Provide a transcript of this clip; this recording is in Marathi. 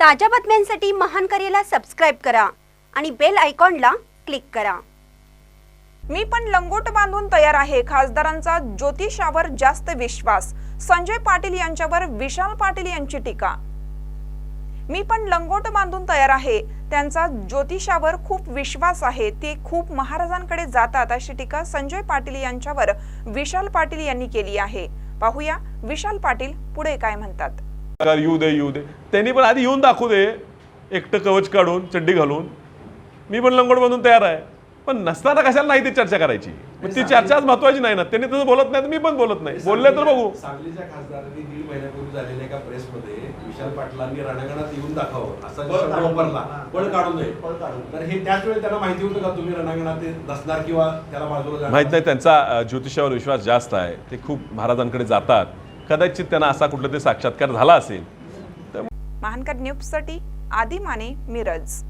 ताज्या बातम्यांसाठी महान करेला सबस्क्राईब करा आणि बेल आयकॉनला क्लिक करा. मी पण लंगोट बांधून तयार आहे. खासदारांचा ज्योतिषावर जास्त विश्वास. संजय पाटील यांच्यावर विशाल पाटील यांची टीका. मी पण लंगोट बांधून तयार आहे. त्यांचा ज्योतिषावर खूप विश्वास आहे. ते खूप महाराजांकडे जातात अशी टीका संजय पाटील यांच्यावर विशाल पाटील यांनी केली आहे. पाहूया विशाल पाटील पुढे काय म्हणतात. येऊ दे येऊ दे. त्यांनी पण आधी येऊन दाखवू दे. एकटं कवच काढून चड्डी घालून. मी पण लंगोट बांधून तयार आहे. पण नसताना कशाला नाही ती चर्चा करायची? मग ती चर्चाच महत्वाची नाही ना. त्यांनी तसं बोलत नाही तर मी पण बोलत नाही. बोलले तर बघू. सांगलीच्या खासदारांनी दीड महिन्यापूर्वी झालेल्या एका प्रेसमध्ये विशाल पाटलांनी रणांगणात येऊन दाखवावं. असा शब्द वापरला. पळ काढू नये पळ काढू. तर हे त्याच वेळी त्यांना माहिती होतं का तुम्ही रणांगणात नसणार किंवा त्याला बाजूला? माहीत नाही त्यांचा ज्योतिषावर विश्वास जास्त आहे. ते खूप महाराजांकडे जातात. कदाचित त्यांना असा कुठला तरी साक्षात्कार झाला असेल. महानकर न्यूजसाठी आदी माने मिरज.